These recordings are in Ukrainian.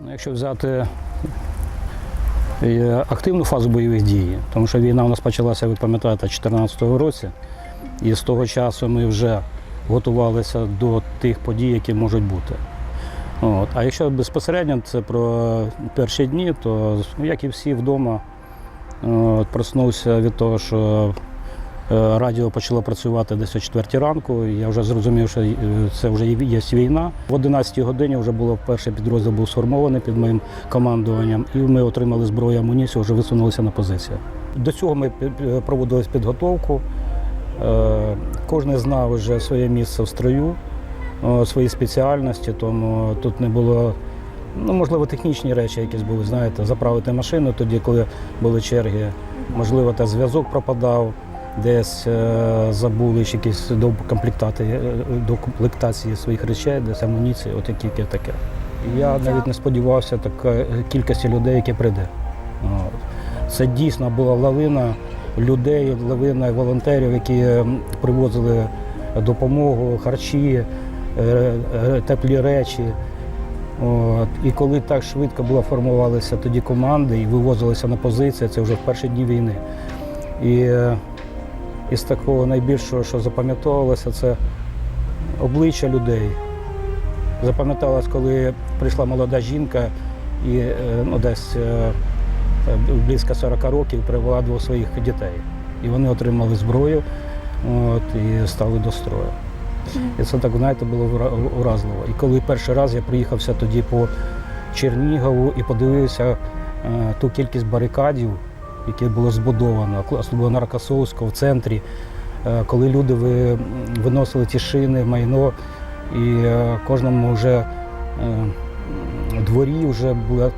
Ну, Якщо взяти е, активну фазу бойових дій, тому що війна у нас почалася, ви пам'ятаєте, 2014 році, і з того часу ми вже готувалися до тих подій, які можуть бути. От. А якщо безпосередньо це про перші дні, то ну, як і всі вдома, проснувся від того, що радіо почало працювати десь о 4 ранку. Я вже зрозумів, що е, це вже є війна. В 11 годині вже було перший підрозділ був сформований під моїм командуванням, і ми отримали зброю амуніцію, вже висунулися на позицію. До цього ми проводили підготовку. Е, Кожен знав вже своє місце в строю, е, свої спеціальності, тому тут не було. Ну, можливо, технічні речі якісь були, знаєте, заправити машину тоді, коли були черги. Можливо, та зв'язок пропадав, десь е, забули ще якісь до е, комплектації своїх речей, десь амуніції, от які таке. Я навіть не сподівався такої кількості людей, які прийде. Це дійсно була лавина людей, лавина волонтерів, які привозили допомогу, харчі, е, е, теплі речі. От. І коли так швидко було формувалися тоді команди і вивозилися на позиції, це вже в перші дні війни. І е, із такого найбільшого, що запам'ятовувалося, це обличчя людей. Запам'яталось, коли прийшла молода жінка і е, ну, десь е, е, близько 40 років привела двох своїх дітей. І вони отримали зброю от, і стали до строю. І це так, знаєте, було ура- уразливо. І коли перший раз я приїхався тоді по Чернігову і подивився ту кількість барикадів, які було збудовано, особливо на Рокосовського в центрі, е, коли люди виносили ті шини, майно, і е, кожному вже е, дворі вже були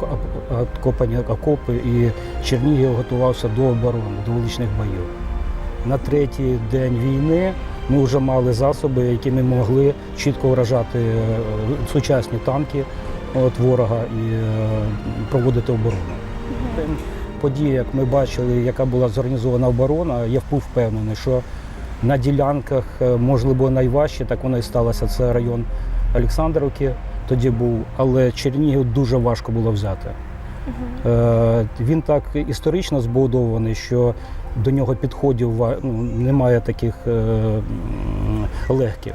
откопані окопи, і Чернігів готувався до оборони, до вуличних боїв. На третій день війни ми вже мали засоби, якими могли чітко вражати сучасні танки от, ворога і проводити оборону. Події, як ми бачили, яка була зорганізована оборона, я був впевнений, що на ділянках, е, можливо, найважче, так воно і сталося. Це район Олександрівки тоді був, але Чернігів дуже важко було взяти. Е, Він так історично збудований, що до нього підходів ну, немає таких е, легких.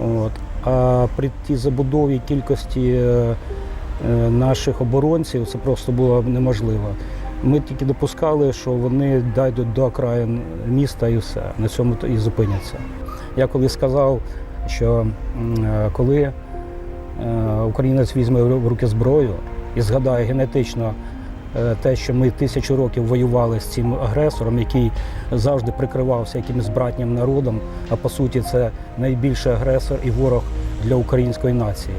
От. А при тій забудові кількості наших оборонців це просто було неможливо. Ми тільки допускали, що вони дійдуть до окраїн міста і все, на цьому і зупиняться. Я коли сказав, що е, коли е, українець візьме в руки зброю і згадає генетично е, те, що ми тисячу років воювали з цим агресором, який завжди прикривався якимось братнім народом, а по суті це найбільший агресор і ворог для української нації.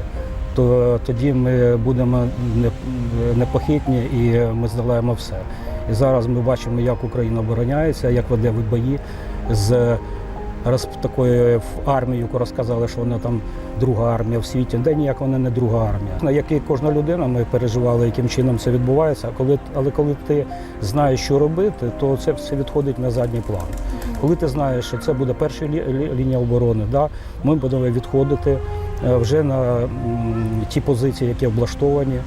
То тоді ми будемо непохитні і ми здолаємо все. І зараз ми бачимо, як Україна обороняється, як веде бої з роз, такою армією, яку розказали, що вона там друга армія в світі. Де ніяк вона не друга армія. Як і кожна людина, ми переживали, яким чином це відбувається. Коли, але коли ти знаєш, що робити, то це все відходить на задній план. Коли ти знаєш, що це буде перша лі- лі- лінія оборони, да, ми будемо відходити вже на ті позиції, які облаштовані.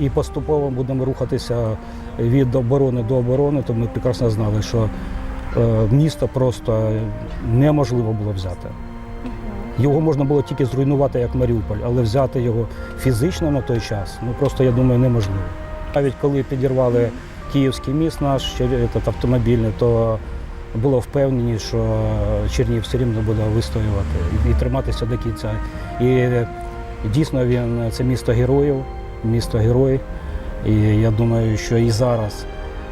І поступово будемо рухатися від оборони до оборони, то ми прекрасно знали, що е, місто просто неможливо було взяти. Його можна було тільки зруйнувати як Маріуполь, але взяти його фізично на той час, ну просто я думаю, неможливо. Навіть коли підірвали Київський міст наш автомобільний, то було впевнені, що Чернігів все рівно буде вистоювати і, триматися до кінця. І дійсно він це місто героїв, місто герой. І я думаю, що і зараз,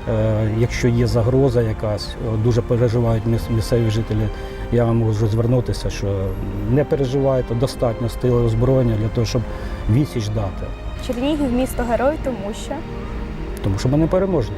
е, якщо є загроза якась, дуже переживають місцеві жителі. Я вам можу звернутися, що не переживайте, достатньо стили озброєння для того, щоб відсіч дати. Чернігів місто герой, тому що Тому що ми не переможні.